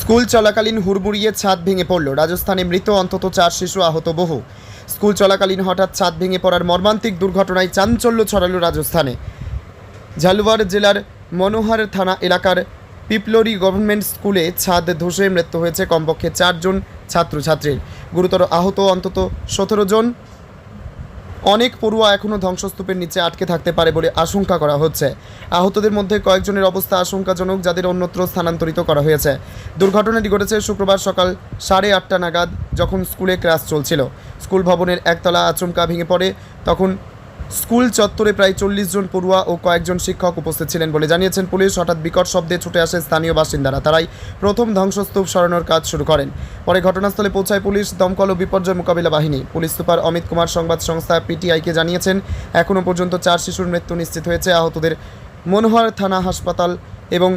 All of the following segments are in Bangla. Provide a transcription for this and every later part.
স্কুল চলাকালীন হুড়মুড়িয়ে ছাদ ভেঙে পড়ল। রাজস্থানে মৃত অন্তত চার শিশু আহত বহু। স্কুল চলাকালীন হঠাৎ ছাদ ভেঙে পড়ার মর্মান্তিক দুর্ঘটনায় চাঞ্চল্য ছড়ালো রাজস্থানে। ঝালুয়ার জেলার মনোহর থানা এলাকার পিপলরি গভর্নমেন্ট স্কুলে ছাদ ধসে মৃত্যু হয়েছে। কমপক্ষে চারজন ছাত্রছাত্রীর গুরুতর আহত অন্তত সতেরো জন। অনেক পড়ুয়া এখনও ধ্বংসস্তূপের নিচে আটকে থাকতে পারে বলে আশঙ্কা করা হচ্ছে। আহতদের মধ্যে কয়েকজনের অবস্থা আশঙ্কাজনক যাদের অন্যত্র স্থানান্তরিত করা হয়েছে। দুর্ঘটনাটি ঘটেছে শুক্রবার সকাল সাড়ে আটটা নাগাদ যখন স্কুলে ক্লাস চলছিল। স্কুল ভবনের একতলা আচমকা ভেঙে পড়ে, তখন স্কুল চত্বরে প্রায় চল্লিশ জন পড়ুয়া ও কয়েকজন শিক্ষক উপস্থিত ছিলেন বলে জানিয়েছেন পুলিশ। হঠাৎ বিকট শব্দে ছুটে আসে স্থানীয় বাসিন্দারা। তারাই প্রথম ধ্বংসস্তূপ সরানোর কাজ শুরু করেন। পরে ঘটনাস্থলে পৌঁছায় পুলিশ, দমকল ও বিপর্যয় মোকাবিলা বাহিনী। পুলিশ সুপার অমিত কুমার সংবাদ সংস্থা পিটিআইকে জানিয়েছেন এখনও পর্যন্ত চার শিশুর মৃত্যু নিশ্চিত হয়েছে। আহতদের মনোহর থানা হাসপাতাল এবং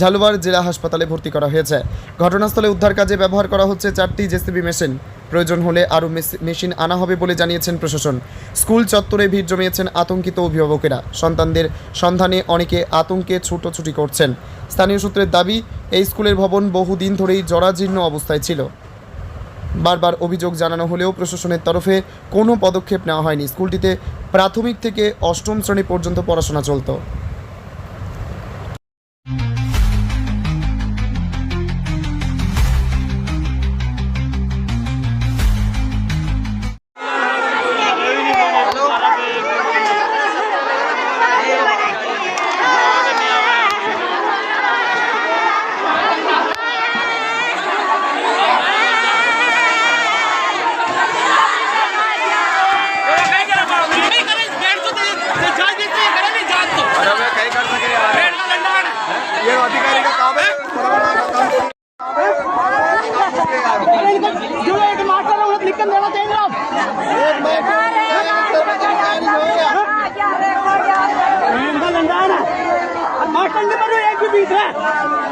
ঝালুয়ার জেলা হাসপাতালে ভর্তি করা হয়েছে। ঘটনাস্থলে উদ্ধার কাজে ব্যবহার করা হচ্ছে চারটি জেসিবি মেশিন। প্রয়োজন হলে আরও মেশিন আনা হবে বলে জানিয়েছেন প্রশাসন। স্কুল চত্বরে ভিড় জমিয়েছেন আতঙ্কিত অভিভাবকেরা। সন্তানদের সন্ধানে অনেকে আতঙ্কে ছুটোছুটি করছেন। স্থানীয় সূত্রের দাবি, এই স্কুলের ভবন বহুদিন ধরেই জরাজীর্ণ অবস্থায় ছিল। বারবার অভিযোগ জানানো হলেও প্রশাসনের তরফে কোনো পদক্ষেপ নেওয়া হয়নি। স্কুলটিতে প্রাথমিক থেকে অষ্টম শ্রেণি পর্যন্ত পড়াশোনা চলতো। जो एक मास्टर है उन्हें लिख कर देना चाहिए आप इनका लंडा है ना और मास्टर ने बनो एक भी बीच है